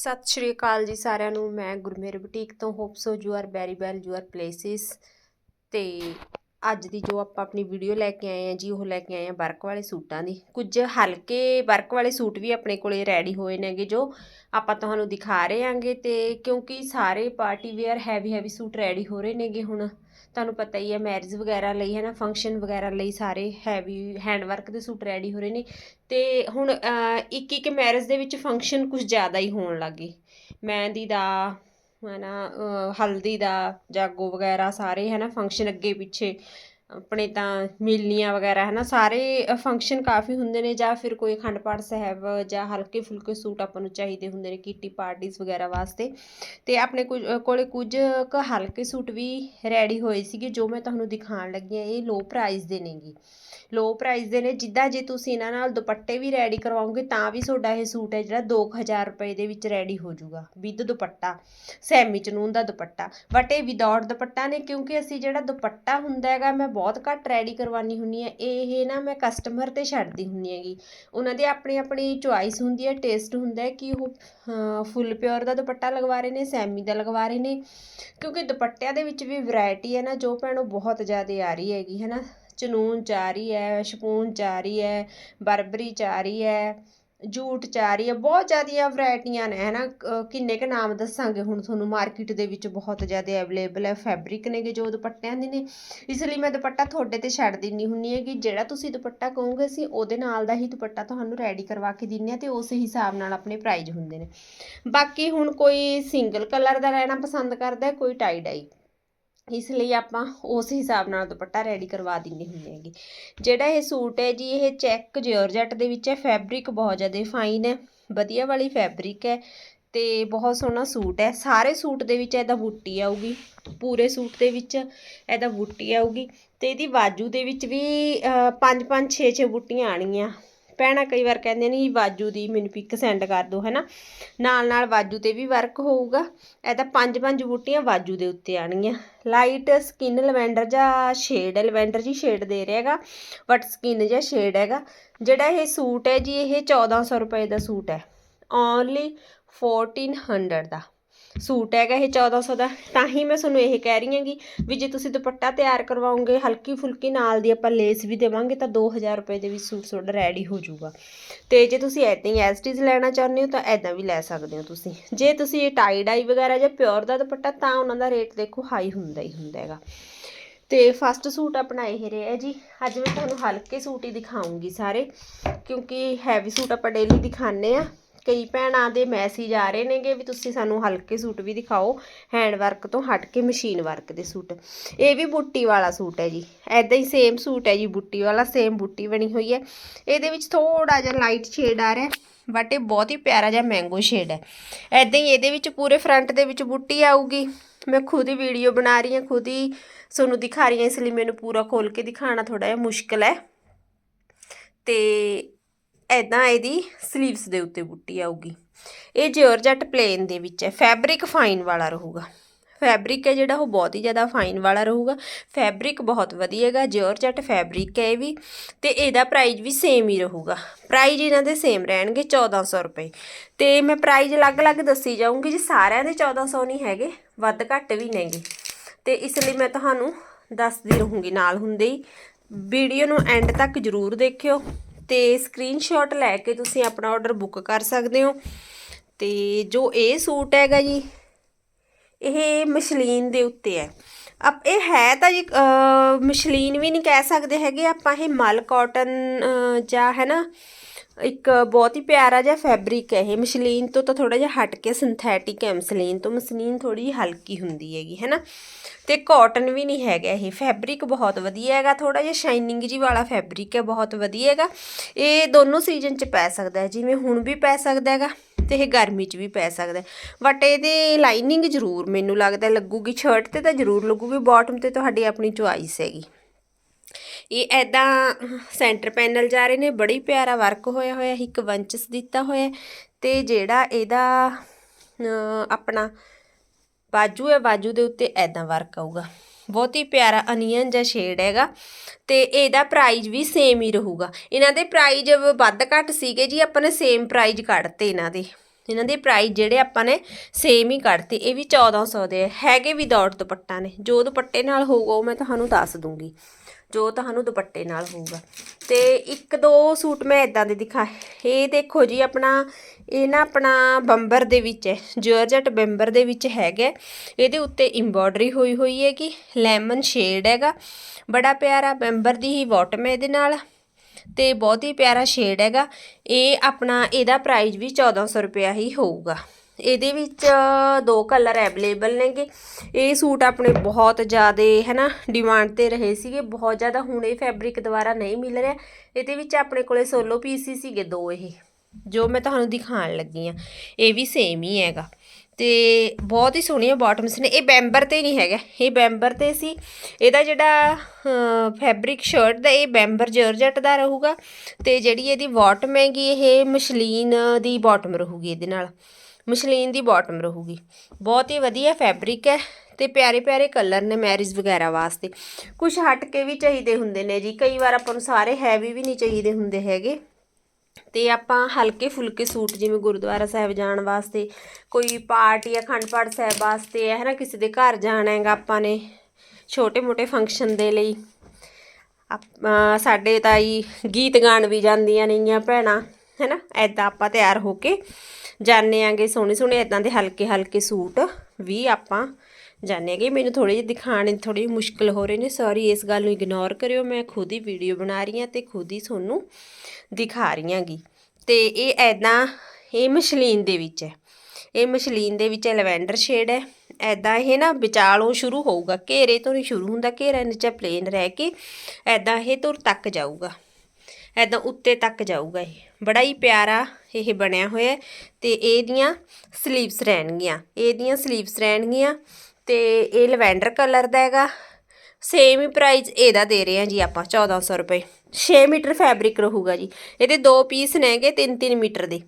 ਸਤਿ ਸ਼੍ਰੀ ਅਕਾਲ ਜੀ ਸਾਰਿਆਂ ਨੂੰ। ਮੈਂ ਗੁਰਮੇਰ ਬੁਟੀਕ ਤੋਂ hope so you are very well you are places ਤੇ ਅੱਜ ਦੀ ਜੋ ਆਪਾਂ ਆਪਣੀ ਵੀਡੀਓ ਲੈ ਕੇ ਆਏ ਆ ਜੀ, ਉਹ ਲੈ ਕੇ ਆਏ ਆ ਵਰਕ ਵਾਲੇ ਸੂਟਾਂ ਦੀ। ਕੁਝ ਹਲਕੇ ਵਰਕ ਵਾਲੇ ਸੂਟ ਵੀ ਆਪਣੇ ਕੋਲੇ ਰੈਡੀ ਹੋਏ ਨੇਗੇ ਜੋ ਆਪਾਂ ਤੁਹਾਨੂੰ ਦਿਖਾ ਰਹੇ ਆਂਗੇ ਤੇ ਕਿਉਂਕਿ ਸਾਰੇ party wear heavy heavy suit ready ਹੋ ਰਹੇ ਨੇਗੇ ਹੁਣ। ਤੁਹਾਨੂੰ ਪਤਾ ਹੀ ਹੈ ਮੈਰਿਜ ਵਗੈਰਾ ਲਈ ਹੈ ਨਾ ਫੰਕਸ਼ਨ ਵਗੈਰਾ ਲਈ ਸਾਰੇ ਹੈਵੀ ਹੈਂਡ ਵਰਕ ਦੇ ਸੂਟ ਰੈਡੀ ਹੋ ਰਹੇ ਨੇ। ਤੇ ਹੁਣ ਇੱਕ ਇੱਕ ਮੈਰਿਜ ਦੇ ਵਿੱਚ ਫੰਕਸ਼ਨ ਕੁਝ ਜ਼ਿਆਦਾ ਹੀ ਹੋਣ ਲੱਗੇ ਮਹਿੰਦੀ ਦਾ ਹੈ ਨਾ ਹਲਦੀ ਦਾ, ਜਾਗੋ ਵਗੈਰਾ ਸਾਰੇ ਹੈ ਨਾ ਫੰਕਸ਼ਨ ਅੱਗੇ ਪਿੱਛੇ। ਆਪਣੇ ਤਾਂ ਮਿਲਨੀਆਂ ਵਗੈਰਾ ਹੈ ਨਾ ਸਾਰੇ ਫੰਕਸ਼ਨ ਕਾਫੀ ਹੁੰਦੇ ਨੇ ਜਾਂ ਫਿਰ ਕੋਈ ਅਖੰਡ ਪਾਠ ਸਾਹਿਬ ਜਾਂ ਹਲਕੇ ਫੁਲਕੇ ਸੂਟ ਆਪਾਂ ਨੂੰ ਚਾਹੀਦੇ ਹੁੰਦੇ ਨੇ, ਕਿੱਟੀ ਪਾਰਟੀਆਂ ਵਗੈਰਾ ਵਾਸਤੇ। ਤੇ ਆਪਣੇ ਕੁਝ ਕੋਲੇ ਕੁਝ ਕੁ ਹਲਕੇ ਸੂਟ ਵੀ ਰੈਡੀ ਹੋਏ ਸੀਗੇ ਜੋ ਮੈਂ ਤੁਹਾਨੂੰ ਦਿਖਾਉਣ ਲੱਗੀ ਹਾਂ, ਇਹ ਲੋ ਪ੍ਰਾਈਸ ਦੇ ਨੇਗੇ। ਲੋ ਪ੍ਰਾਈਸ ਦੇ ਨੇ, ਜਿੱਦਾਂ ਜੇ ਤੁਸੀਂ ਇਹਨਾਂ ਨਾਲ ਦੁਪੱਟੇ ਵੀ ਰੈਡੀ ਕਰਵਾਓਗੇ, ਤਾਂ ਵੀ ਤੁਹਾਡਾ ਇਹ ਸੂਟ ਹੈ ਜਿਹੜਾ 2000 ਰੁਪਏ ਦੇ ਵਿੱਚ ਰੈਡੀ ਹੋ ਜਾਊਗਾ ਵਿਦ ਦੁਪੱਟਾ ਸੈਮੀ ਚਨੂਨ ਦਾ ਦੁਪੱਟਾ। ਬਟ ਇਹ ਵਿਦਆਊਟ ਦੁਪੱਟਾ ਨੇ, ਕਿਉਂਕਿ ਅਸੀਂ ਜਿਹੜਾ ਦੁਪੱਟਾ ਹੁੰਦਾ ਹੈਗਾ, ਮੈਂ ਬਹੁਤ ਘੱਟ ਰੈਡੀ ਕਰਵਾਉਣੀ ਹੁੰਨੀ ਹੈ। ਇਹ ਨਾ ਮੈਂ ਕਸਟਮਰ ਤੇ ਛੱਡਦੀ ਹੁੰਨੀ ਹੈਗੀ। ਉਹਨਾਂ ਦੀ ਆਪਣੀ ਆਪਣੀ ਚੁਆਇਸ ਹੁੰਦੀ ਹੈ ਟੇਸਟ ਹੁੰਦਾ ਹੈ ਕਿ ਉਹ ਫੁੱਲ ਪਿਓਰ ਦਾ ਦੁਪੱਟਾ ਲਗਵਾ ਰਹੇ ਨੇ ਸੈਮੀ ਦਾ ਲਗਵਾ ਰਹੇ ਨੇ। ਕਿਉਂਕਿ ਦੁਪੱਟਿਆਂ ਦੇ ਵਿੱਚ ਵੀ ਵੈਰਾਈਟੀ ਹੈ ਨਾ, ਜੋ ਭੈਣੋ ਬਹੁਤ ਜ਼ਿਆਦਾ ਆ ਰਹੀ ਹੈਗੀ, ਹੈ ਨਾ? ਚਨੂਨ ਚ ਰਹੀ ਹੈ, ਸ਼ਪੂਨ ਚ ਰਹੀ ਹੈ, ਬਰਬਰੀ ਚ ਰਹੀ ਹੈ, ਜੂਟ ਚ ਰਹੀ ਹੈ, ਬਹੁਤ ਜ਼ਿਆਦੀਆਂ ਵੈਰਾਈਟੀਆਂ ਨੇ, ਹੈ ਨਾ? ਕਿੰਨੇ ਕ ਨਾਮ ਦੱਸਾਂਗੇ ਹੁਣ ਤੁਹਾਨੂੰ? ਮਾਰਕੀਟ ਦੇ ਵਿੱਚ ਬਹੁਤ ਜ਼ਿਆਦਾ ਅਵੇਲੇਬਲ ਹੈ, ਫੈਬਰਿਕ ਨੇਗੇ ਜੋ ਦੁਪੱਟਿਆਂ ਦੇ ਨੇ। ਇਸ ਲਈ ਮੈਂ ਦੁਪੱਟਾ ਤੁਹਾਡੇ ਤੇ ਛੱਡ ਦਿੰਨੀ ਹੁੰਨੀ ਹੈ ਕਿ ਜਿਹੜਾ ਤੁਸੀਂ ਦੁਪੱਟਾ ਕਹੋਗੇ, ਅਸੀਂ ਉਹਦੇ ਨਾਲ ਦਾ ਹੀ ਦੁਪੱਟਾ ਤੁਹਾਨੂੰ ਰੈਡੀ ਕਰਵਾ ਕੇ ਦਿੰਨੇ ਆ ਤੇ ਉਸ ਹਿਸਾਬ ਨਾਲ ਆਪਣੇ ਪ੍ਰਾਈਜ਼ ਹੁੰਦੇ ਨੇ। ਬਾਕੀ ਹੁਣ ਕੋਈ ਸਿੰਗਲ ਕਲਰ ਦਾ ਲੈਣਾ ਪਸੰਦ ਕਰਦਾ ਕੋਈ ਟਾਈ ਡਾਈ ਇਸ ਲਈ ਆਪਾਂ ਉਸ ਹਿਸਾਬ ਨਾਲ ਦੁਪੱਟਾ ਰੈਡੀ ਕਰਵਾ ਦਿੰਦੇ ਹੁੰਦੇ ਹੈਗੇ। ਜਿਹੜਾ ਇਹ ਸੂਟ ਹੈ ਜੀ, ਇਹ ਚੈੱਕ ਜਿਓਰਜਟ ਦੇ ਵਿੱਚ ਹੈ ਫੈਬਰਿਕ ਬਹੁਤ ਜ਼ਿਆਦਾ ਫਾਈਨ ਹੈ, ਵਧੀਆ ਵਾਲੀ ਫੈਬਰਿਕ ਹੈ ਤੇ ਬਹੁਤ ਸੋਹਣਾ ਸੂਟ ਹੈ। ਸਾਰੇ ਸੂਟ ਦੇ ਵਿੱਚ ਇਹਦਾ ਬੂਟੀ ਆਊਗੀ, ਪੂਰੇ ਸੂਟ ਦੇ ਵਿੱਚ ਇਹਦਾ ਬੂਟੀ ਆਊਗੀ ਤੇ ਇਹਦੀ ਬਾਜੂ ਦੇ ਵਿੱਚ ਵੀ 5 5 6 6 ਬੂਟੀਆਂ ਆਣਗੀਆਂ ਭੈਣਾਂ ਕਈ ਵਾਰ ਕਹਿੰਦੇ ਨੇ ਜੀ ਬਾਜੂ ਦੀ ਮੈਨੂੰ ਪਿਕ ਸੈਂਡ ਕਰ ਦਿਓ ਹੈ ਨਾ ਨਾਲ ਨਾਲ ਵਾਜੂ ਤੇ ਵੀ ਵਰਕ ਹੋਊਗਾ। ਇਹ ਤਾਂ ਪੰਜ ਪੰਜ ਬੂਟੀਆਂ ਵਾਜੂ ਦੇ ਉੱਤੇ ਆਣਗੀਆਂ ਲਾਈਟ ਸਕਿਨ ਲਵੈਂਡਰ ਜਾਂ ਸ਼ੇਡ ਲਵੈਂਡਰ ਜੀ ਸ਼ੇਡ ਦੇ ਰਿਹਾ ਹੈਗਾ ਬਟ ਸਕਿਨ ਜਾਂ ਸ਼ੇਡ ਹੈਗਾ। ਜਿਹੜਾ ਇਹ ਸੂਟ ਹੈ ਜੀ, ਇਹ 1400 ਰੁਪਏ ਦਾ ਸੂਟ ਹੈ। ਓਨਲੀ 1400 ਦਾ। ਸੂਟ ਹੈਗਾ ਇਹ 1400 ਦਾ। ਤਾਂ ਹੀ ਮੈਂ ਤੁਹਾਨੂੰ ਇਹ ਕਹਿ ਰਹੀ ਹਾਂਗੀ ਵੀ ਜੇ ਤੁਸੀਂ ਦੁਪੱਟਾ ਤਿਆਰ ਕਰਵਾਉਂਗੇ ਹਲਕੀ ਫੁਲਕੀ ਨਾਲ ਦੀ ਆਪਾਂ ਲੇਸ ਵੀ ਦੇਵਾਂਗੇ ਤਾਂ 2000 ਰੁਪਏ ਦੇ ਵਿੱਚ ਸੂਟ ਤੁਹਾਡਾ ਰੈਡੀ ਹੋ ਜਾਊਗਾ। ਤੇ ਜੇ ਤੁਸੀਂ ਐਦਾਂ ਹੀ ਐਸਟੀਜ਼ ਲੈਣਾ ਚਾਹੁੰਦੇ ਹੋ ਤਾਂ ਐਦਾਂ ਵੀ ਲੈ ਸਕਦੇ ਹੋ ਤੁਸੀਂ। ਜੇ ਤੁਸੀਂ ਟਾਈ ਡਾਈ ਵਗੈਰਾ ਜਾਂ ਪਿਓਰ ਦਾ ਦੁਪੱਟਾ ਤਾਂ ਉਹਨਾਂ ਦਾ ਰੇਟ ਦੇਖੋ ਹਾਈ ਹੁੰਦਾ ਹੀ ਹੁੰਦਾ ਹੈਗਾ। ਤੇ ਫਸਟ ਸੂਟ ਆਪਣਾ ਇਹ ਰਿਹਾ ਜੀ। ਅੱਜ ਮੈਂ ਤੁਹਾਨੂੰ ਹਲਕੇ ਸੂਟ ਹੀ ਦਿਖਾਉਂਗੀ ਸਾਰੇ, ਕਿਉਂਕਿ ਹੈਵੀ ਸੂਟ ਆਪਾਂ ਡੇਲੀ ਦਿਖਾਉਂਦੇ ਆ ਕਈ ਭੈਣਾਂ ਦੇ ਮੈਸੇਜ ਆ ਰਹੇ ਨੇਗੇ ਵੀ ਤੁਸੀਂ ਸਾਨੂੰ ਹਲਕੇ ਸੂਟ ਵੀ ਦਿਖਾਓ ਹੈਂਡ ਵਰਕ ਤੋਂ ਹਟ ਕੇ ਮਸ਼ੀਨ ਵਰਕ ਦੇ ਸੂਟ। ਇਹ ਵੀ ਬੁੱਟੀ ਵਾਲਾ ਸੂਟ ਹੈ ਜੀ। ਐਦਾਂ ਹੀ ਸੇਮ ਸੂਟ ਹੈ ਜੀ, ਬੁੱਟੀ ਵਾਲਾ ਸੇਮ ਬੁੱਟੀ ਬਣੀ ਹੋਈ ਹੈ। ਇਹਦੇ ਵਿੱਚ ਥੋੜਾ ਜਿਹਾ ਲਾਈਟ ਸ਼ੇਡ ਆ ਰਿਹਾ ਬਟ ਇਹ ਬਹੁਤ ਹੀ ਪਿਆਰਾ ਜਿਹਾ ਮੈਂਗੋ ਸ਼ੇਡ ਹੈ। ਐਦਾਂ ਹੀ ਇਹਦੇ ਵਿੱਚ ਪੂਰੇ ਫਰੰਟ ਦੇ ਵਿੱਚ ਬੁੱਟੀ ਆਊਗੀ। ਮੈਂ ਖੁਦ ਹੀ ਵੀਡੀਓ ਬਣਾ ਰਹੀ ਹਾਂ, ਖੁਦ ਹੀ ਤੁਹਾਨੂੰ ਦਿਖਾ ਰਹੀ ਹਾਂ, ਇਸ ਲਈ ਮੈਨੂੰ ਪੂਰਾ ਖੋਲ ਕੇ ਦਿਖਾਉਣਾ ਥੋੜਾ ਜਿਹਾ ਮੁਸ਼ਕਲ ਹੈ। ਤੇ ਐਦਾਂ ਇਹਦੀ 슬ੀਵਸ ਦੇ ਉੱਤੇ ਬੁੱਟੀ ਆਊਗੀ। ਇਹ ਜਿਓਰਜਟ ਪਲੇਨ ਦੇ ਵਿੱਚ ਹੈ। ਫੈਬਰਿਕ ਫਾਈਨ ਵਾਲਾ ਰਹੂਗਾ। ਫੈਬਰਿਕ ਹੈ ਜਿਹੜਾ, ਉਹ ਬਹੁਤ ਹੀ ਜ਼ਿਆਦਾ ਫਾਈਨ ਵਾਲਾ ਰਹੂਗਾ। ਫੈਬਰਿਕ ਬਹੁਤ ਵਧੀਆ ਹੈਗਾ ਜਿਓਰਜਟ ਫੈਬਰਿਕ ਹੈ ਇਹ ਵੀ। ਤੇ ਇਹਦਾ ਪ੍ਰਾਈਸ ਵੀ ਸੇਮ ਹੀ ਰਹੂਗਾ। ਪ੍ਰਾਈਸ ਇਹਨਾਂ ਦੇ ਸੇਮ ਰਹਿਣਗੇ 1400 ਰੁਪਏ। ਤੇ ਮੈਂ ਪ੍ਰਾਈਸ ਅਲੱਗ-ਅਲੱਗ ਦੱਸੀ ਜਾਊਂਗੀ ਜੀ। ਸਾਰਿਆਂ ਦੇ 1400 ਨਹੀਂ ਹੈਗੇ, ਵੱਧ ਘੱਟ ਵੀ ਨੇਗੇ। ਤੇ ਇਸ ਲਈ ਮੈਂ ਤੁਹਾਨੂੰ ਦੱਸਦੀ ਰਹੂੰਗੀ ਨਾਲ ਹੁੰਦੇ ਹੀ। ਵੀਡੀਓ ਨੂੰ ਐਂਡ ਤੱਕ ਜ਼ਰੂਰ ਦੇਖਿਓ। ਤੇ ਸਕਰੀਨਸ਼ਾਟ ਲੈ ਕੇ ਤੁਸੀਂ ਆਪਣਾ ਆਰਡਰ ਬੁੱਕ ਕਰ ਸਕਦੇ ਹੋ। ਤੇ ਜੋ ਇਹ ਸੂਟ ਹੈਗਾ ਜੀ, ਇਹ ਮਸ਼ਲੀਨ ਦੇ ਉੱਤੇ ਹੈ। ਅਪ ਇਹ ਹੈ ਤਾਂ ਜੀ ਮਸ਼ਲੀਨ ਵੀ ਨਹੀਂ ਕਹਿ ਸਕਦੇ ਹੈਗੇ, ਆਪਾਂ ਇਹ ਮਲ ਕਾਟਨ ਜਾਂ ਹੈ ਨਾ ਇੱਕ ਬਹੁਤ ਹੀ ਪਿਆਰਾ ਜਿਹਾ ਫੈਬਰਿਕ ਹੈ ਇਹ। ਮਸ਼ਲੀਨ ਤੋਂ ਤਾਂ ਥੋੜਾ ਜਿਹਾ ਹਟ ਕੇ ਸਿੰਥੈਟਿਕ ਹੈ। ਮਸ਼ਲੀਨ ਤੋਂ ਮਸ਼ਲੀਨ ਥੋੜੀ ਜਿਹੀ ਹਲਕੀ ਹੁੰਦੀ ਹੈਗੀ, ਹੈ ਨਾ? ਤੇ ਕਾਟਨ ਵੀ ਨਹੀਂ ਹੈਗਾ ਇਹ। ਫੈਬਰਿਕ ਬਹੁਤ ਵਧੀਆ ਹੈਗਾ। ਥੋੜਾ ਜਿਹਾ ਸ਼ਾਈਨਿੰਗ ਜੀ ਵਾਲਾ ਫੈਬਰਿਕ ਹੈ, ਬਹੁਤ ਵਧੀਆ ਹੈਗਾ। ਇਹ ਦੋਨੋਂ ਸੀਜ਼ਨ 'ਚ ਪੈ ਸਕਦਾ ਹੈ। ਜਿਵੇਂ ਹੁਣ ਵੀ ਪੈ ਸਕਦਾ ਹੈਗਾ ਤੇ ਇਹ ਗਰਮੀ 'ਚ ਵੀ ਪੈ ਸਕਦਾ ਬਟ ਇਹਦੇ ਲਾਈਨਿੰਗ ਜ਼ਰੂਰ ਮੈਨੂੰ ਲੱਗਦਾ ਲੱਗੂਗੀ। ਸ਼ਰਟ ਤੇ ਤਾਂ ਜ਼ਰੂਰ ਲੱਗੂਗੀ। ਬਾਟਮ ਤੇ ਤੁਹਾਡੀ ਆਪਣੀ ਚੁਆਇਸ ਹੈਗੀ। ਇਹ ਐਦਾਂ ਸੈਂਟਰ ਪੈਨਲ ਜਾ ਰਹੇ ਨੇ, ਬੜੀ ਪਿਆਰਾ ਵਰਕ ਹੋਇਆ ਹੋਇਆ, ਇੱਕ ਵੰਚਸ ਦਿੱਤਾ ਹੋਇਆ ਤੇ ਜਿਹੜਾ ਇਹਦਾ ਆਪਣਾ ਬਾਜੂ ਹੈ, ਬਾਜੂ ਦੇ ਉੱਤੇ ਐਦਾਂ ਵਰਕ ਆਊਗਾ। ਬਹੁਤ ਹੀ ਪਿਆਰਾ ਅਨੀਅਨ ਜਿਹਾ ਸ਼ੇਡ ਹੈਗਾ ਤੇ ਇਹਦਾ ਪ੍ਰਾਈਜ਼ ਵੀ ਸੇਮ ਹੀ ਰਹੂਗਾ। ਇਹਨਾਂ ਦੇ ਪ੍ਰਾਈਜ਼ ਵੱਧ ਘੱਟ ਸੀਗੇ ਜੀ, ਆਪਾਂ ਨੇ ਸੇਮ ਪ੍ਰਾਈਜ਼ ਕੱਢਤੇ ਇਹਨਾਂ ਦੇ। ਇਹਨਾਂ ਦੇ ਪ੍ਰਾਈਜ਼ ਜਿਹੜੇ ਆਪਾਂ ਨੇ ਸੇਮ ਹੀ ਕੱਢਤੇ, ਇਹ ਵੀ 1400 ਦੇ ਹੈਗੇ ਵਿਦਆਊਟ ਦੁਪੱਟਾ ਨੇ, ਜੋ ਦੁਪੱਟੇ ਨਾਲ ਹੋਊਗਾ ਉਹ ਮੈਂ ਤੁਹਾਨੂੰ ਦੱਸ ਦੂੰਗੀ। ਜੋ ਤੁਹਾਨੂੰ ਦੁਪੱਟੇ ਨਾਲ ਹੋਊਗਾ। ਤੇ ਇੱਕ ਦੋ ਸੂਟ ਮੈਂ ਇਦਾਂ ਦੇ ਦਿਖਾ, ਇਹ ਦੇਖੋ ਜੀ ਆਪਣਾ, ਇਹ ਨਾ ਆਪਣਾ ਬੰਬਰ ਦੇ ਵਿੱਚ ਹੈ, ਜੋਰਜਟ ਬੰਬਰ ਦੇ ਵਿੱਚ ਹੈਗਾ ਇਹਦੇ ਉੱਤੇ ਐਮਬੋਡਰੀ ਹੋਈ ਹੋਈ ਹੈ ਕਿ ਲੈਮਨ ਸ਼ੇਡ ਹੈਗਾ। ਬੜਾ ਪਿਆਰਾ ਬੰਬਰ ਦੀ ਹੀ ਬਾਟਮ ਹੈ ਇਹਦੇ ਨਾਲ, ਤੇ ਬਹੁਤ ਹੀ ਪਿਆਰਾ ਸ਼ੇਡ ਹੈਗਾ। ਇਹ ਆਪਣਾ, ਇਹਦਾ ਪ੍ਰਾਈਸ ਵੀ 1400 ਰੁਪਇਆ ਹੀ ਹੋਊਗਾ। ਇਹਦੇ ਵਿੱਚ ਦੋ ਕਲਰ ਅਵੇਲੇਬਲ ਨੇਗੇ। ਇਹ ਸੂਟ ਆਪਣੇ ਬਹੁਤ ਜ਼ਿਆਦਾ ਹੈ ਨਾ ਡਿਮਾਂਡ ਤੇ ਰਹੇ ਸੀਗੇ। ਬਹੁਤ ਜ਼ਿਆਦਾ ਹੁਣ ਇਹ ਫੈਬਰਿਕ ਦੁਬਾਰਾ ਨਹੀਂ ਮਿਲ ਰਿਹਾ। ਇਹਦੇ ਵਿੱਚ ਆਪਣੇ ਕੋਲੇ ਸੋਲੋ ਪੀਸ ਹੀ ਸੀਗੇ ਦੋ ਇਹ, ਜੋ ਮੈਂ ਤੁਹਾਨੂੰ ਦਿਖਾਉਣ ਲੱਗੀ ਆ ਇਹ ਵੀ ਸੇਮ ਹੀ ਹੈਗਾ। ਤੇ ਬਹੁਤ ਹੀ ਸੋਹਣੀਆਂ ਬਾਟਮਸ ਨੇ। ਇਹ ਬੈਂਬਰ ਤੇ ਨਹੀਂ ਹੈਗਾ। ਇਹ ਬੈਂਬਰ ਤੇ ਸੀ। ਇਹਦਾ ਜਿਹੜਾ ਫੈਬਰਿਕ ਸ਼ਰਟ ਦਾ, ਇਹ ਬੈਂਬਰ ਜਰਜਟ ਦਾ ਰਹੂਗਾ। ਤੇ ਜਿਹੜੀ ਇਹਦੀ ਬਾਟਮ ਹੈਗੀ, ਇਹ ਮਸ਼ਲੀਨ ਦੀ ਬਾਟਮ ਰਹੂਗੀ ਇਹਦੇ ਨਾਲ। ਮਸ਼ਲੀਨ ਦੀ ਬਾਟਮ ਰਹੂਗੀ। ਬਹੁਤ ਹੀ ਵਧੀਆ ਫੈਬਰਿਕ ਹੈ ਤੇ ਪਿਆਰੇ ਪਿਆਰੇ ਕਲਰ ਨੇ ਮੈਰਿਜ ਵਗੈਰਾ ਵਾਸਤੇ। ਕੁਝ ਹਟ ਕੇ ਵੀ ਚਾਹੀਦੇ ਹੁੰਦੇ ਨੇ ਜੀ। ਕਈ ਵਾਰ ਆਪਾਂ ਨੂੰ ਸਾਰੇ ਹੈਵੀ ਵੀ ਨਹੀਂ ਚਾਹੀਦੇ ਹੁੰਦੇ ਹੈਗੇ। ਤੇ ਆਪਾਂ ਹਲਕੇ ਫੁਲਕੇ ਸੂਟ ਜਿਵੇਂ ਗੁਰਦੁਆਰਾ ਸਾਹਿਬ ਜਾਣ ਵਾਸਤੇ, ਕੋਈ ਪਾਰਟੀ ਜਾਂ ਅਖੰਡ ਪਾਠ ਸਾਹਿਬ ਵਾਸਤੇ ਹੈ ਨਾ, ਕਿਸੇ ਦੇ ਘਰ ਜਾਣਾ ਹੈਗਾ ਆਪਾਂ ਨੇ ਛੋਟੇ ਮੋਟੇ ਫੰਕਸ਼ਨ ਦੇ ਲਈ। ਆਪ- ਅਹ ਸਾਡੇ ਤਾਈ ਗੀਤ ਗਾਣ ਵੀ ਜਾਂਦੀਆਂ ਨੇਗੀਆਂ ਭੈਣਾਂ। ਹੈਨਾ? ਐਦਾਂ ਆਪਾਂ ਤਿਆਰ ਹੋ ਕੇ ਜਾਣੇ ਆਂਗੇ ਸੋਹਣੇ ਸੋਹਣੇ ਐਦਾਂ ਦੇ ਹਲਕੇ ਹਲਕੇ ਸੂਟ ਵੀ ਆਪਾਂ ਜਾਣੇ ਆਂਗੇ। ਮੈਨੂੰ ਥੋੜੇ ਜਿਹੇ ਦਿਖਾਣੇ ਥੋੜੀ ਮੁਸ਼ਕਲ ਹੋ ਰਹੇ ਨੇ ਸੌਰੀ ਇਸ ਗੱਲ ਨੂੰ ਇਗਨੋਰ ਕਰਿਓ, ਮੈਂ ਖੁਦ ਹੀ ਵੀਡੀਓ ਬਣਾ ਰਹੀ ਹਾਂ ਤੇ ਖੁਦ ਹੀ ਤੁਹਾਨੂੰ ਦਿਖਾ ਰਹੀ ਹਾਂਗੀ। ਤੇ ਇਹ ਐਦਾਂ ਇਹ ਮਸ਼ਲੀਨ ਦੇ ਵਿੱਚ ਹੈ। ਇਹ ਮਸ਼ਲੀਨ ਦੇ ਵਿੱਚ ਲੈਵੈਂਡਰ ਸ਼ੇਡ ਹੈ। ਐਦਾਂ ਇਹ ਨਾ ਵਿਚਾਲੋਂ ਸ਼ੁਰੂ ਹੋਊਗਾ, ਘੇਰੇ ਤੋਂ ਨਹੀਂ ਸ਼ੁਰੂ ਹੁੰਦਾ ਘੇਰਾ ਨੀਚੇ ਪਲੇਨ ਰਹਿ ਕੇ ਐਦਾਂ ਇਹ ਤੁਰ ਤੱਕ ਜਾਊਗਾ। ਐਦਾਂ ਉੱਤੇ ਤੱਕ ਜਾਊਗਾ ਇਹ। ਬੜਾ ਹੀ ਪਿਆਰਾ ਇਹ ਬਣਿਆ ਹੋਇਆ ਹੈ ਤੇ ਇਹਦੀਆਂ ਸਲੀਵਸ ਰਹਿਣਗੀਆਂ। ਇਹਦੀਆਂ ਸਲੀਵਸ ਰਹਿਣਗੀਆਂ ਤੇ ਇਹ ਲਵੈਂਡਰ ਕਲਰ ਦਾ ਹੈਗਾ। ਸੇਮ ਹੀ ਪ੍ਰਾਈਸ ਇਹਦਾ ਦੇ ਰਹੇ ਹਾਂ ਜੀ ਆਪਾਂ 1400 ਰੁਪਏ। 6 ਮੀਟਰ ਫੈਬਰਿਕ ਰਹੂਗਾ ਜੀ। ਇਹਦੇ ਦੋ ਪੀਸ ਨੇਗੇ 3-3 ਮੀਟਰ ਦੇ।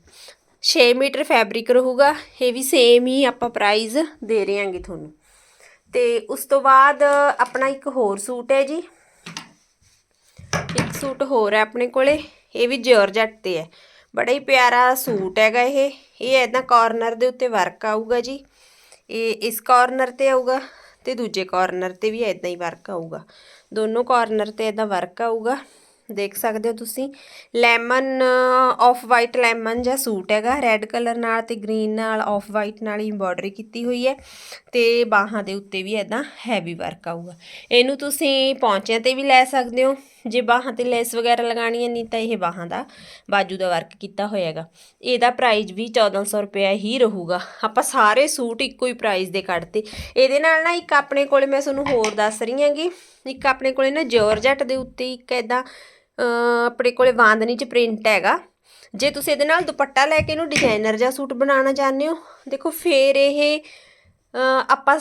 6 ਮੀਟਰ ਫੈਬਰਿਕ ਰਹੂਗਾ। ਇਹ ਵੀ ਸੇਮ ਹੀ ਆਪਾਂ ਪ੍ਰਾਈਸ ਦੇ ਰਹੇ ਹਾਂਗੇ ਤੁਹਾਨੂੰ। ਤੇ ਉਸ ਤੋਂ ਬਾਅਦ ਆਪਣਾ ਇੱਕ ਹੋਰ ਸੂਟ ਹੈ ਜੀ। ਸੂਟ ਹੋਰ ਹੈ ਆਪਣੇ ਕੋਲੇ, ਇਹ ਵੀ ਜਾਰਜਟ ਤੇ ਹੈ। ਬੜਾ ਹੀ ਪਿਆਰਾ ਸੂਟ ਹੈਗਾ ਇਹ ਇਹ ਐਦਾਂ ਕਾਰਨਰ ਦੇ ਉੱਤੇ ਵਰਕ ਆਊਗਾ ਜੀ। ਇਹ ਇਸ ਕਾਰਨਰ ਤੇ ਆਊਗਾ ਤੇ ਦੂਜੇ ਕਾਰਨਰ ਤੇ ਵੀ ਐਦਾਂ ਹੀ ਵਰਕ ਆਊਗਾ। ਦੋਨੋਂ ਕਾਰਨਰ ਤੇ ਐਦਾਂ ਵਰਕ ਆਊਗਾ। ਦੇਖ ਸਕਦੇ ਹੋ ਤੁਸੀਂ। ਲੈਮਨ ਆਫ ਵਾਈਟ ਲੈਮਨ ਜਿਹਾ ਸੂਟ ਹੈਗਾ। ਰੈੱਡ ਕਲਰ ਨਾਲ ਤੇ ਗ੍ਰੀਨ ਨਾਲ ਆਫ ਵਾਈਟ ਨਾਲ ਐਮਬੋਡਰੀ ਕੀਤੀ ਹੋਈ ਹੈ। ਤੇ ਬਾਹਾਂ ਦੇ ਉੱਤੇ ਵੀ ਐਦਾਂ ਹੈਵੀ ਵਰਕ ਆਊਗਾ। ਇਹਨੂੰ ਤੁਸੀਂ ਪੌਂਚਿਆਂ ਤੇ ਵੀ ਲੈ ਸਕਦੇ ਹੋ। ਜੇ ਬਾਹਾਂ ਤੇ ਲੈਸ ਵਗੈਰਾ ਲਗਾਣੀ ਹੈ ਨਹੀਂ ਤਾਂ ਇਹ ਬਾਹਾਂ ਦਾ ਬਾਜੂ ਦਾ ਵਰਕ ਕੀਤਾ ਹੋਇਆ ਹੈਗਾ। ਇਹਦਾ ਪ੍ਰਾਈਸ ਵੀ 1400 ਰੁਪਏ ਹੀ ਰਹੂਗਾ। ਆਪਾਂ ਸਾਰੇ ਸੂਟ ਇੱਕੋ ਹੀ ਪ੍ਰਾਈਸ ਦੇ ਕੱਢਤੇ। ਇਹਦੇ ਨਾਲ ਨਾ ਇੱਕ ਆਪਣੇ ਕੋਲੇ ਮੈਂ ਤੁਹਾਨੂੰ ਹੋਰ ਦੱਸ ਰਹੀ ਹਾਂਗੀ। ਇੱਕ ਆਪਣੇ ਕੋਲੇ ਨਾ ਜੋਰਜਟ ਦੇ ਉੱਤੇ ਇੱਕ ਐਦਾਂ ਆਪਣੇ ਕੋਲੇ ਬਾਂਦਨੀ ਚ ਪ੍ਰਿੰਟ ਹੈਗਾ। ਜੇ ਤੁਸੀਂ ਇਹਦੇ ਨਾਲ ਦੁਪੱਟਾ ਲੈ ਕੇ ਇਹਨੂੰ ਡਿਜ਼ਾਈਨਰ ਜਾਂ ਸੂਟ ਬਣਾਉਣਾ ਚਾਹੁੰਦੇ ਹੋ ਦੇਖੋ ਫੇਰ ਇਹ ਅ, ਆਪਾਂ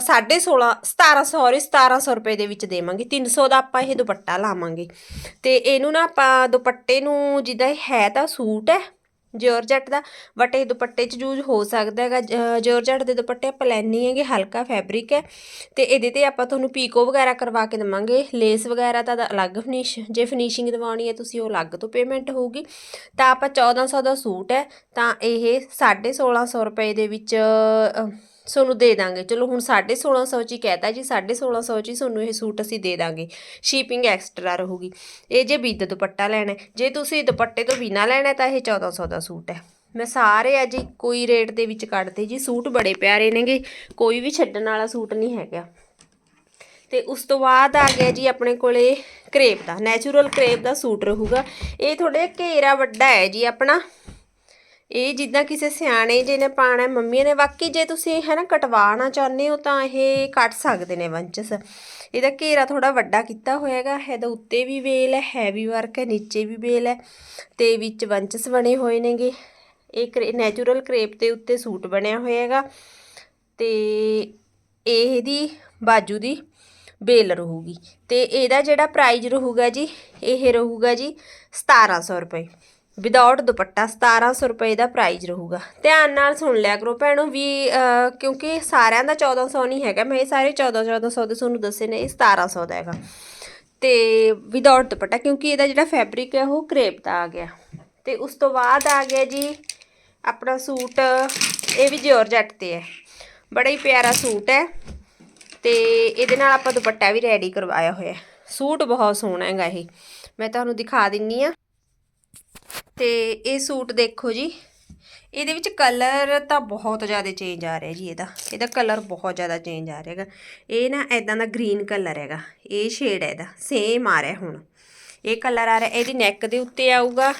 16.5 1700 ਸੌਰੀ 1700 ਰੁਪਏ ਦੇ ਵਿੱਚ ਦੇਵਾਂਗੇ। 300 ਦਾ ਆਪਾਂ ਇਹ ਦੁਪੱਟਾ ਲਾਵਾਂਗੇ। ਤੇ ਇਹਨੂੰ ਨਾ ਆਪਾਂ ਦੁਪੱਟੇ ਨੂੰ ਜਿੱਦਾਂ ਇਹ ਹੈ ਤਾਂ ਸੂਟ ਹੈ ਜੋਰਜਟ ਦਾ ਬਟ ਇਹ ਦੁਪੱਟੇ 'ਚ ਯੂਜ਼ ਹੋ ਸਕਦਾ ਹੈਗਾ, ਜ- ਦੇ ਦੁਪੱਟੇ ਆਪਾਂ ਲੈਣੇ ਹੈਗੇ, ਹਲਕਾ ਫੈਬਰਿਕ ਹੈ, ਤੇ ਇਹਦੇ ਤੇ ਆਪਾਂ ਤੁਹਾਨੂੰ ਪੀਕੋ ਵਗੈਰਾ ਕਰਵਾ ਕੇ ਦੇਵਾਂਗੇ ਲੇਸ ਵਗੈਰਾ ਤਾਂ ਦਾ ਅਲੱਗ ਫਿਨਿਸ਼ ਜੇ ਫਿਨਿਸ਼ਿੰਗ ਦਿਵਾਉਣੀ ਹੈ ਤੁਸੀਂ ਉਹ ਅਲੱਗ ਤੋਂ ਪੇਮੈਂਟ ਹੋਊਗੀ, ਤਾਂ ਆਪਾਂ 1400 ਦਾ ਸੂਟ ਹੈ, ਤਾਂ ਇਹ 1650 ਰੁਪਏ ਦੇ ਵਿੱਚ ਤੁਹਾਨੂੰ ਦੇ ਦਾਂਗੇ। ਚਲੋ ਹੁਣ 1650 ਚ ਹੀ ਕਹਿਤਾ ਜੀ 1650 ਚ ਹੀ ਤੁਹਾਨੂੰ ਇਹ ਸੂਟ ਅਸੀਂ ਦੇ ਦਾਂਗੇ। ਸ਼ਿਪਿੰਗ ਐਕਸਟਰਾ ਰਹੂਗੀ। ਇਹ ਜੇ ਵਿਦ ਦੁਪੱਟਾ ਲੈਣਾ ਜੇ ਤੁਸੀਂ ਦੁਪੱਟੇ ਤੋਂ ਬਿਨਾ ਲੈਣਾ ਤਾਂ ਇਹ 1400 ਦਾ ਸੂਟ ਹੈ। ਮੈਂ ਸਾਰੇ ਅੱਜ ਇੱਕੋ ਹੀ ਰੇਟ ਦੇ ਵਿੱਚ ਕੱਢਦੇ ਜੀ। ਸੂਟ ਬੜੇ ਪਿਆਰੇ ਨੇਗੇ। ਕੋਈ ਵੀ ਛੱਡਣ ਵਾਲਾ ਸੂਟ ਨਹੀਂ ਹੈਗਾ। ਤੇ ਉਸ ਤੋਂ ਬਾਅਦ ਆ ਗਿਆ ਜੀ ਆਪਣੇ ਕੋਲੇ ਕਰੇਪ ਦਾ। ਨੈਚੁਰਲ ਕਰੇਪ ਦਾ ਸੂਟ ਰਹੂਗਾ। ਇਹ ਥੋੜੇ ਘੇਰਾ ਵੱਡਾ ਹੈ ਜੀ ਆਪਣਾ। ਇਹ ਜਿੱਦਾਂ ਕਿਸੇ ਸਿਆਣੇ ਜੇ ਨੇ ਪਾਣਾ ਮੰਮੀ ਨੇ, ਬਾਕੀ ਜੇ ਤੁਸੀਂ ਹੈ ਨਾ ਕਟਵਾਉਣਾ ਚਾਹੁੰਦੇ ਹੋ ਤਾਂ ਇਹ ਕੱਟ ਸਕਦੇ ਨੇ ਵੰਚਸ ਇਹਦਾ ਘੇਰਾ ਥੋੜਾ ਵੱਡਾ ਕੀਤਾ ਹੋਇਆਗਾ ਇਹਦਾ ਉੱਤੇ ਵੀ ਵੇਲ ਹੈ ਹੈਵੀ ਵਰਕ ਹੈ, ਨੀਚੇ ਵੀ ਵੇਲ ਹੈ, ਤੇ ਵਿੱਚ ਵੰਚਸ ਬਣੇ ਹੋਏ ਨੇਗੇ। ਇਹ ਨੈਚੁਰਲ ਕਰੇਪ ਦੇ ਉੱਤੇ ਸੂਟ ਬਣਿਆ ਹੋਇਆ ਹੈਗਾ, ਤੇ ਇਹਦੀ ਬਾਜੂ ਦੀ ਬੇਲ ਰਹੂਗੀ। ਤੇ ਇਹਦਾ ਜਿਹੜਾ ਪ੍ਰਾਈਜ਼ ਰਹੂਗਾ ਜੀ, ਇਹ ਰਹੂਗਾ ਜੀ 1700 ਰੁਪਏ। ਵਿਦਆਊਟ ਦੁਪੱਟਾ 1700 ਰੁਪਏ ਦਾ ਪ੍ਰਾਈਸ ਰਹੂਗਾ। ਧਿਆਨ ਨਾਲ ਸੁਣ ਲਿਆ ਕਰੋ ਭੈਣੋ ਵੀ ਕਿਉਂਕਿ ਸਾਰਿਆਂ ਦਾ 1400 ਨਹੀਂ ਹੈਗਾ। ਮੈਂ ਇਹ ਸਾਰੇ 14 1400 ਦੇ ਤੁਹਾਨੂੰ ਦੱਸੇ ਨੇ, ਇਹ 1700 ਦਾ ਹੈਗਾ। ਤੇ ਵਿਦਆਊਟ ਦੁਪੱਟਾ, ਕਿਉਂਕਿ ਇਹਦਾ ਜਿਹੜਾ ਫੈਬਰਿਕ ਹੈ ਉਹ ਕਰੇਪ ਦਾ ਆ ਗਿਆ। ਤੇ ਉਸ ਤੋਂ ਬਾਅਦ ਆ ਗਿਆ ਜੀ ਆਪਣਾ ਸੂਟ, ਇਹ ਵੀ ਜੋਰਜੱਟ ਤੇ ਹੈ। ਬੜਾ ਹੀ ਪਿਆਰਾ ਸੂਟ ਹੈ। ਤੇ ਇਹਦੇ ਨਾਲ ਆਪਾਂ ਦੁਪੱਟਾ ਵੀ ਰੈਡੀ ਕਰਵਾਇਆ ਹੋਇਆ ਸੂਟ ਬਹੁਤ ਸੋਹਣਾ ਹੈਗਾ ਇਹ। ਮੈਂ ਤੁਹਾਨੂੰ ਦਿਖਾ ਦਿੰਨੀ ਆ। ਤੇ ਇਹ ਸੂਟ ਦੇਖੋ ਜੀ। ਇਹਦੇ ਵਿੱਚ ਕਲਰ ਤਾਂ ਬਹੁਤ ਜ਼ਿਆਦਾ ਚੇਂਜ ਆ ਰਿਹਾ ਜੀ ਇਹਦਾ। ਇਹਦਾ ਕਲਰ ਬਹੁਤ ਜ਼ਿਆਦਾ ਚੇਂਜ ਆ ਰਿਹਾ ਹੈਗਾ। ਇਹ ਨਾ ਐਦਾਂ ਦਾ ਗ੍ਰੀਨ ਕਲਰ ਹੈਗਾ। ਇਹ ਸ਼ੇਡ ਹੈ ਇਹਦਾ। ਸੇਮ ਆ ਰਿਹਾ ਹੁਣ। ਇਹ ਕਲਰ ਆ ਰਿਹਾ। ਇਹਦੀ ਨੈਕ ਦੇ ਉੱਤੇ ਆਊਗਾ।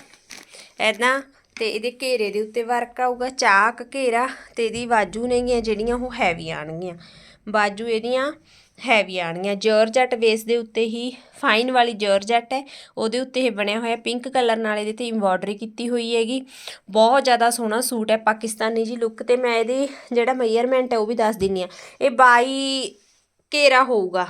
ਐਦਾਂ ਤੇ ਇਹਦੇ ਘੇਰੇ ਦੇ ਉੱਤੇ ਵਰਕ ਆਊਗਾ। ਚਾਕ ਘੇਰਾ ਤੇ ਇਹਦੀ ਬਾਜੂ ਨੇਗੀਆਂ ਜਿਹੜੀਆਂ ਉਹ ਹੈਵੀ ਆਣਗੀਆਂ ਬਾਜੂ ਇਹਦੀਆਂ ਹੈਵੀ ਆਣਗੀਆਂ। ਜਰਜਟ ਵੇਸ ਦੇ ਉੱਤੇ ਹੀ ਫਾਈਨ ਵਾਲੀ ਜਰਜਟ ਹੈ। ਉਹਦੇ ਉੱਤੇ ਇਹ ਬਣਿਆ ਹੋਇਆ ਪਿੰਕ ਕਲਰ ਨਾਲ ਇਹਦੇ ਤੇ ਐਮਬੋਡਰੀ ਕੀਤੀ ਹੋਈ ਹੈਗੀ। ਬਹੁਤ ਜ਼ਿਆਦਾ ਸੋਹਣਾ ਸੂਟ ਹੈ ਪਾਕਿਸਤਾਨੀ ਜੀ ਲੁੱਕ ਤੇ ਮੈਂ ਇਹਦੀ ਜਿਹੜਾ ਮੇਜਰਮੈਂਟ ਹੈ ਉਹ ਵੀ ਦੱਸ ਦਿੰਨੀ ਆ ਇਹ 22 ਘੇਰਾ ਹੋਊਗਾ।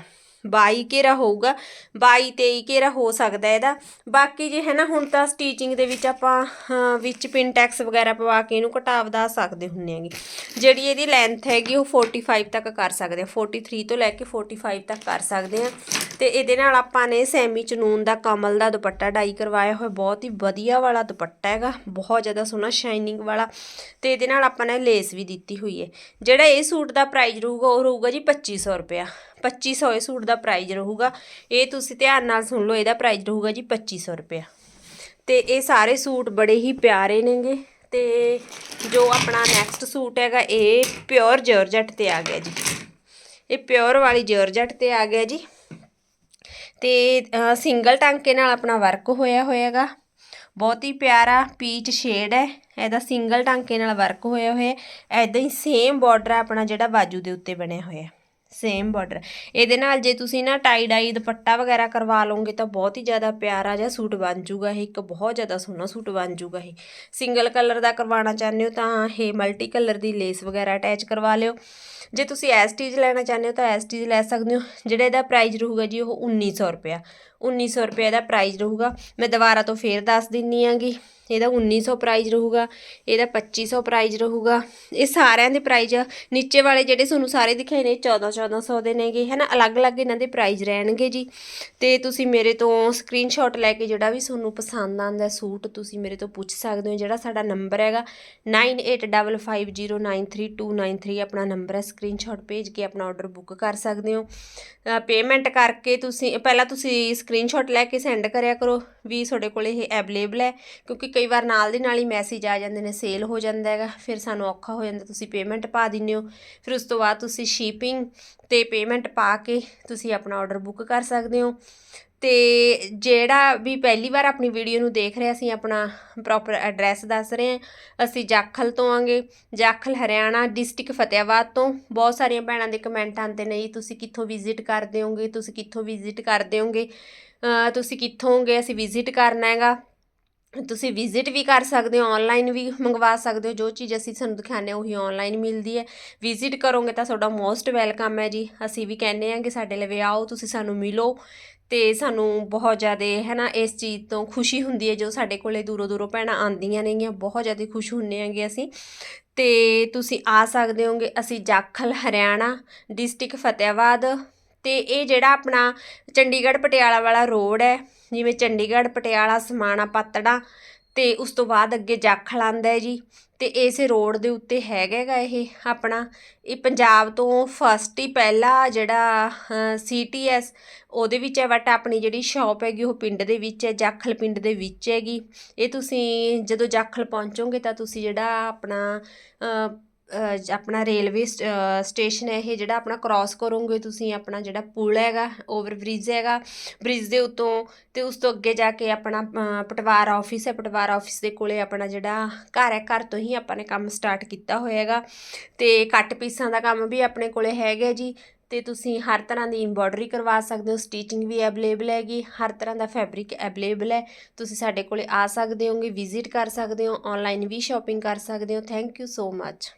22 ਘੇਰਾ ਹੋਊਗਾ 22 23 ਘੇਰਾ ਹੋ ਸਕਦਾ ਇਹਦਾ। ਬਾਕੀ ਜੇ ਹੈ ਨਾ ਹੁਣ ਤਾਂ ਸਟੀਚਿੰਗ ਦੇ ਵਿੱਚ ਆਪਾਂ ਹਾਂ, ਵਿੱਚ ਪਿੰਟੈਕਸ ਵਗੈਰਾ ਪਵਾ ਕੇ ਇਹਨੂੰ ਘਟਾ ਵਧਾ ਸਕਦੇ ਹੁੰਨੇ ਆਂਗੇ ਜਿਹੜੀ ਇਹਦੀ ਲੈਂਥ ਹੈਗੀ ਉਹ 45 ਤੱਕ ਕਰ ਸਕਦੇ ਆ। 43 ਤੋਂ ਲੈ ਕੇ 45 ਤੱਕ ਕਰ ਸਕਦੇ ਆ। ਤੇ ਇਹਦੇ ਨਾਲ ਆਪਾਂ ਨੇ ਸੈਮੀ ਚਨੂਨ ਦਾ, ਕਮਲ ਦਾ ਦੁਪੱਟਾ ਡਾਈ ਕਰਵਾਇਆ ਹੋਇਆ, ਬਹੁਤ ਹੀ ਵਧੀਆ ਵਾਲਾ ਦੁਪੱਟਾ ਹੈਗਾ, ਬਹੁਤ ਜ਼ਿਆਦਾ ਸੋਹਣਾ ਸ਼ਾਈਨਿੰਗ ਵਾਲਾ ਤੇ ਇਹਦੇ ਨਾਲ ਆਪਾਂ ਨੇ ਲੇਸ ਵੀ ਦਿੱਤੀ ਹੋਈ ਹੈ। ਜਿਹੜਾ ਇਹ ਸੂਟ ਦਾ ਪ੍ਰਾਈਸ ਰਹੂਗਾ, ਉਹ ਰਹੂਗਾ ਜੀ 2500 ਰੁਪਇਆ। 2500 ਇਹ ਸੂਟ ਦਾ ਪ੍ਰਾਈਸ ਰਹੂਗਾ, ਇਹ ਤੁਸੀਂ ਧਿਆਨ ਨਾਲ ਸੁਣ ਲਓ, ਇਹਦਾ ਪ੍ਰਾਈਸ ਰਹੂਗਾ ਜੀ 2500 ਰੁਪਇਆ। ਤੇ ਇਹ ਸਾਰੇ ਸੂਟ ਬੜੇ ਹੀ ਪਿਆਰੇ ਨੇਗੇ ਤੇ ਜੋ ਆਪਣਾ ਨੈਕਸਟ ਸੂਟ ਹੈਗਾ, ਇਹ ਪਿਓਰ ਜਰਜਟ ਤੇ ਆ ਗਿਆ ਜੀ। ਇਹ ਪਿਓਰ ਵਾਲੀ ਜਰਜਟ ਤੇ ਆ ਗਿਆ ਜੀ। ਤੇ ਸਿੰਗਲ ਟਾਂਕੇ ਨਾਲ ਆਪਣਾ ਵਰਕ ਹੋਇਆ ਹੋਇਆਗਾ। ਬਹੁਤ ਹੀ ਪਿਆਰਾ ਪੀਚ ਸ਼ੇਡ ਹੈ। ਇਹਦਾ ਸਿੰਗਲ ਟਾਂਕੇ ਨਾਲ ਵਰਕ ਹੋਇਆ ਹੋਇਆ। ਐਦਾਂ ਹੀ ਸੇਮ ਬਾਰਡਰ ਆਪਣਾ ਜਿਹੜਾ ਬਾਜੂ ਦੇ ਉੱਤੇ ਬਣਿਆ ਹੋਇਆ। ਸੇਮ ਬਾਰਡਰ ਇਹਦੇ ਨਾਲ ਜੇ ਤੁਸੀਂ ਨਾ ਟਾਈ ਡਾਈ ਦੁਪੱਟਾ ਵਗੈਰਾ ਕਰਵਾ ਲਓਗੇ ਤਾਂ ਬਹੁਤ ਹੀ ਜ਼ਿਆਦਾ ਪਿਆਰਾ ਜਿਹਾ ਸੂਟ ਬਣ ਜੂਗਾ ਇਹ, ਇੱਕ ਬਹੁਤ ਜ਼ਿਆਦਾ ਸੋਹਣਾ ਸੂਟ ਬਣ ਜੂਗਾ ਇਹ। ਸਿੰਗਲ ਕਲਰ ਦਾ ਕਰਵਾਉਣਾ ਚਾਹੁੰਦੇ ਹੋ ਤਾਂ ਇਹ ਮਲਟੀ ਕਲਰ ਦੀ ਲੇਸ ਵਗੈਰਾ ਅਟੈਚ ਕਰਵਾ ਲਿਓ। ਜੇ ਤੁਸੀਂ ਐਸ ਸਟੀਚ ਲੈਣਾ ਚਾਹੁੰਦੇ ਹੋ ਤਾਂ ਐਸਟੀਜ਼ ਲੈ ਸਕਦੇ ਹੋ, ਜਿਹੜਾ ਇਹਦਾ ਪ੍ਰਾਈਸ ਰਹੂਗਾ ਜੀ ਉਹ 1900 ਰੁਪਇਆ। 1900 ਰੁਪਏ ਦਾ ਪ੍ਰਾਈਸ ਰਹੂਗਾ ਮੈਂ ਦੁਬਾਰਾ ਤੋਂ ਫੇਰ ਦੱਸ ਦਿੰਨੀ ਆਂਗੀ ਇਹਦਾ 1900 ਪ੍ਰਾਈਸ ਰਹੂਗਾ ਇਹਦਾ 2500 ਪ੍ਰਾਈਸ ਰਹੂਗਾ ਇਹ ਸਾਰਿਆਂ ਦੇ ਪ੍ਰਾਈਸ ਨੀਚੇ ਵਾਲੇ ਜਿਹੜੇ ਤੁਹਾਨੂੰ ਸਾਰੇ ਦਿਖਾਏ ਨੇ 14 1400 ਦੇ ਨੇਗੇ ਹੈ ਨਾ ਅਲੱਗ-ਅਲੱਗ ਇਹਨਾਂ ਦੇ ਪ੍ਰਾਈਸ ਰਹਿਣਗੇ ਜੀ ਤੇ ਤੁਸੀਂ ਮੇਰੇ ਤੋਂ ਸਕਰੀਨਸ਼ਾਟ ਲੈ ਕੇ ਜਿਹੜਾ ਵੀ ਤੁਹਾਨੂੰ ਪਸੰਦ ਆਂਦਾ ਸੂਟ ਤੁਸੀਂ ਮੇਰੇ ਤੋਂ ਪੁੱਛ ਸਕਦੇ ਹੋ ਜਿਹੜਾ ਸਾਡਾ ਨੰਬਰ ਹੈਗਾ 9855093293 ਆਪਣਾ ਨੰਬਰ ਹੈ ਸਕਰੀਨਸ਼ਾਟ ਭੇਜ ਕੇ ਆਪਣਾ ਆਰਡਰ ਬੁੱਕ ਕਰ ਸਕਦੇ ਹੋ ਪੇਮੈਂਟ ਕਰਕੇ ਤੁਸੀਂ ਪਹਿਲਾਂ ਤੁਸੀਂ ਸਕਰੀਨਸ਼ਾਟ ਲੈ ਕੇ ਸੈਂਡ ਕਰਿਆ ਕਰੋ ਵੀ ਤੁਹਾਡੇ ਕੋਲ ਇਹ ਅਵੇਲੇਬਲ ਹੈ, ਕਿਉਂਕਿ ਕਈ ਵਾਰ ਨਾਲ ਦੀ ਨਾਲ ਹੀ ਮੈਸੇਜ ਆ ਜਾਂਦੇ ਨੇ ਸੇਲ ਹੋ ਜਾਂਦਾ ਹੈਗਾ, ਫਿਰ ਸਾਨੂੰ ਔਖਾ ਹੋ ਜਾਂਦਾ, ਤੁਸੀਂ ਪੇਮੈਂਟ ਪਾ ਦਿੰਦੇ ਹੋ, ਫਿਰ ਉਸ ਤੋਂ ਬਾਅਦ ਤੁਸੀਂ ਸ਼ਿਪਿੰਗ ਤੇ ਪੇਮੈਂਟ ਪਾ ਕੇ ਤੁਸੀਂ ਆਪਣਾ ਆਰਡਰ ਬੁੱਕ ਕਰ ਸਕਦੇ ਹੋ। ਤੇ ਜਿਹੜਾ ਵੀ ਪਹਿਲੀ ਵਾਰ ਆਪਣੀ ਵੀਡੀਓ ਨੂੰ ਦੇਖ ਰਿਹਾ ਸੀ ਆਪਣਾ ਪ੍ਰੋਪਰ ਐਡਰੈਸ ਦੱਸ ਰਹੇ ਹਾਂ। ਅਸੀਂ ਜਾਖਲ ਤੋਂ ਆਂਗੇ ਜਾਖਲ, ਹਰਿਆਣਾ ਡਿਸਟ੍ਰਿਕਟ ਫਤਿਆਬਾਦ ਤੋਂ। ਬਹੁਤ ਸਾਰੀਆਂ ਭੈਣਾਂ ਦੇ ਕਮੈਂਟ ਆਉਂਦੇ ਨੇ ਜੀ, ਤੁਸੀਂ ਕਿੱਥੋਂ ਵਿਜ਼ਿਟ ਕਰਦੇ ਹੋਗੇ, ਤੁਸੀਂ ਕਿੱਥੋਂ ਵਿਜ਼ਿਟ ਕਰਦੇ ਹੋਗੇ? ਤੁਸੀਂ ਕਿੱਥੋਂ ਹੋਗੇ? ਅਸੀਂ ਵਿਜ਼ਿਟ ਕਰਨਾ ਹੈਗਾ। ਤੁਸੀਂ ਵਿਜ਼ਿਟ ਵੀ ਕਰ ਸਕਦੇ ਹੋ ਆਨਲਾਈਨ ਵੀ ਮੰਗਵਾ ਸਕਦੇ ਹੋ, ਜੋ ਚੀਜ਼ ਅਸੀਂ ਤੁਹਾਨੂੰ ਦਿਖਾਉਂਦੇ ਹਾਂ, ਉਹੀ ਆਨਲਾਈਨ ਮਿਲਦੀ ਹੈ। ਵਿਜ਼ਿਟ ਕਰੋਗੇ ਤਾਂ ਤੁਹਾਡਾ ਮੋਸਟ ਵੈਲਕਮ ਹੈ ਜੀ। ਅਸੀਂ ਵੀ ਕਹਿੰਦੇ ਹਾਂ ਕਿ ਸਾਡੇ ਲਵੇ ਆਓ, ਤੁਸੀਂ ਸਾਨੂੰ ਮਿਲੋ ਤੇ ਸਾਨੂੰ ਬਹੁਤ ਜ਼ਿਆਦਾ ਹੈ ਨਾ ਇਸ ਚੀਜ਼ ਤੋਂ ਖੁਸ਼ੀ ਹੁੰਦੀ ਹੈ ਜੋ ਸਾਡੇ ਕੋਲੇ ਦੂਰੋਂ ਦੂਰੋਂ ਭੈਣਾਂ ਆਉਂਦੀਆਂ ਨੇਗੀਆਂ, ਬਹੁਤ ਜ਼ਿਆਦਾ ਖੁਸ਼ ਹੁੰਨੇ ਆਂਗੇ ਅਸੀਂ। ਤੇ ਤੁਸੀਂ ਆ ਸਕਦੇ ਹੋਗੇ, ਅਸੀਂ ਜਾਖਲ, ਹਰਿਆਣਾ ਡਿਸਟ੍ਰਿਕਟ ਫਤਿਆਬਾਦ ਤੇ ਇਹ ਜਿਹੜਾ ਆਪਣਾ ਚੰਡੀਗੜ੍ਹ ਪਟਿਆਲਾ ਵਾਲਾ ਰੋਡ ਹੈ, ਜਿਵੇਂ ਚੰਡੀਗੜ੍ਹ ਪਟਿਆਲਾ ਸਮਾਣਾ ਪਾਤੜਾ ਤੇ ਉਸ ਤੋਂ ਬਾਅਦ ਅੱਗੇ ਜਾਖਲ ਆਂਦਾ ਹੈ ਜੀ, ਤੇ ਇਸੇ ਰੋਡ ਦੇ ਉੱਤੇ ਹੈਗਾ ਇਹ ਆਪਣਾ। ਇਹ ਪੰਜਾਬ ਤੋਂ ਫਸਟ ਹੀ ਪਹਿਲਾ ਜਿਹੜਾ ਸੀਟੀਐਸ ਉਹਦੇ ਵਿੱਚ ਹੈ ਬਟ ਆਪਣੀ ਜਿਹੜੀ ਸ਼ਾਪ ਹੈਗੀ ਉਹ ਪਿੰਡ ਦੇ ਵਿੱਚ ਹੈ, ਜਾਖਲ ਪਿੰਡ ਦੇ ਵਿੱਚ ਹੈਗੀ। ਇਹ ਤੁਸੀਂ ਜਦੋਂ ਜਾਖਲ ਪਹੁੰਚੋਗੇ ਤਾਂ ਤੁਸੀਂ ਜਿਹੜਾ ਆਪਣਾ ਆਪਣਾ ਰੇਲਵੇ ਸਟੇਸ਼ਨ ਹੈ ਇਹ ਜਿਹੜਾ ਆਪਣਾ ਕ੍ਰਾਸ ਕਰੋਗੇ ਤੁਸੀਂ, ਆਪਣਾ ਜਿਹੜਾ ਪੁਲ ਹੈਗਾ ਓਵਰ ਬ੍ਰਿਜ ਹੈਗਾ ਬ੍ਰਿਜ ਦੇ ਉੱਤੋਂ ਤੇ ਉਸ ਤੋਂ ਅੱਗੇ ਜਾ ਕੇ ਆਪਣਾ ਪਟਵਾਰ ਆਫਿਸ ਹੈ, ਪਟਵਾਰ ਆਫਿਸ ਦੇ ਕੋਲੇ ਆਪਣਾ ਜਿਹੜਾ ਘਰ ਹੈ, ਘਰ ਤੋਂ ਹੀ ਆਪਾਂ ਨੇ ਕੰਮ ਸਟਾਰਟ ਕੀਤਾ ਹੋਇਆ ਹੈਗਾ ਤੇ ਕੱਟ ਪੀਸਾਂ ਦਾ ਕੰਮ ਵੀ ਆਪਣੇ ਕੋਲੇ ਹੈਗਾ ਜੀ ਤੇ ਤੁਸੀਂ ਹਰ ਤਰ੍ਹਾਂ ਦੀ ਐਮਬੋਡਰੀ ਕਰਵਾ ਸਕਦੇ ਹੋ ਸਟੀਚਿੰਗ ਵੀ ਅਵੇਲੇਬਲ ਹੈਗੀ, ਹਰ ਤਰ੍ਹਾਂ ਦਾ ਫੈਬਰਿਕ ਅਵੇਲੇਬਲ ਹੈ, ਤੁਸੀਂ ਸਾਡੇ ਕੋਲੇ ਆ ਸਕਦੇ ਹੋਗੇ ਵਿਜ਼ਿਟ ਕਰ ਸਕਦੇ ਹੋ ਆਨਲਾਈਨ ਵੀ ਸ਼ਾਪਿੰਗ ਕਰ ਸਕਦੇ ਹੋ ਥੈਂਕ ਯੂ ਸੋ ਮੱਚ